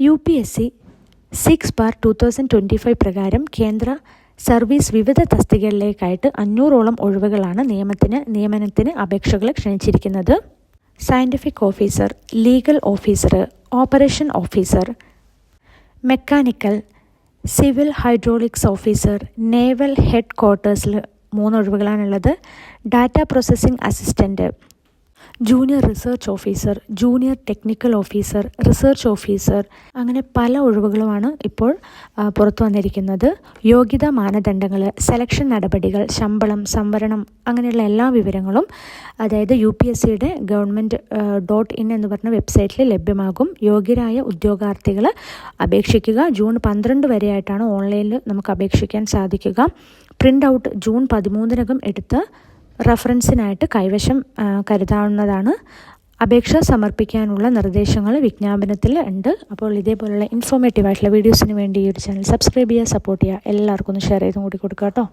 U P S C six bar two thousand twenty five പ്രകാരം കേന്ദ്ര service വിവിധ തസ്തികകളിലേക്കായിട്ട് അഞ്ഞൂറോളം ഒഴിവുകളാണ് നിയമത്തിന് നിയമനത്തിന് അപേക്ഷകൾ ക്ഷണിച്ചിരിക്കുന്നത്. Scientific officer legal officer operation officer mechanical civil hydraulics officer naval head ക്വാർട്ടേഴ്സിൽ മൂന്ന് ഒഴിവുകളാണുള്ളത്. Data processing assistant junior research officer junior technical officer research officer അങ്ങനെ പല ഒഴിവുകളുമാണ് ഇപ്പോൾ പുറത്തു വന്നിരിക്കുന്നത്. യോഗ്യതാ മാനദണ്ഡങ്ങൾ സെലക്ഷൻ നടപടികൾ ശമ്പളം സംവരണം അങ്ങനെയുള്ള എല്ലാ വിവരങ്ങളും അതായത് യു പി എസ് സിയുടെ ഗവൺമെന്റ് ഡോട്ട് ഇൻ എന്ന് പറഞ്ഞ വെബ്സൈറ്റിൽ ലഭ്യമാകും. യോഗ്യരായ ഉദ്യോഗാർത്ഥികൾ അപേക്ഷിക്കുക. ജൂൺ പന്ത്രണ്ട് വരെയായിട്ടാണ് ഓൺലൈനിൽ നമുക്ക് അപേക്ഷിക്കാൻ സാധിക്കുക. പ്രിന്റ് ഔട്ട് ജൂൺ പതിമൂന്നിനകം എടുത്ത് റഫറൻസിനായിട്ട് കൈവശം കരുതാവുന്നതാണ്. അപേക്ഷ സമർപ്പിക്കാനുള്ള നിർദ്ദേശങ്ങൾ വിജ്ഞാപനത്തിൽ ഉണ്ട്. അപ്പോൾ ഇതേപോലുള്ള ഇൻഫോർമേറ്റീവ് ആയിട്ടുള്ള വീഡിയോസിന് വേണ്ടി ഈ ഒരു ചാനൽ സബ്സ്ക്രൈബ് ചെയ്യുക സപ്പോർട്ട് ചെയ്യുക. എല്ലാവർക്കും ഒന്ന് ഷെയർ ചെയ്തും കൂടി കൊടുക്കുക കേട്ടോ.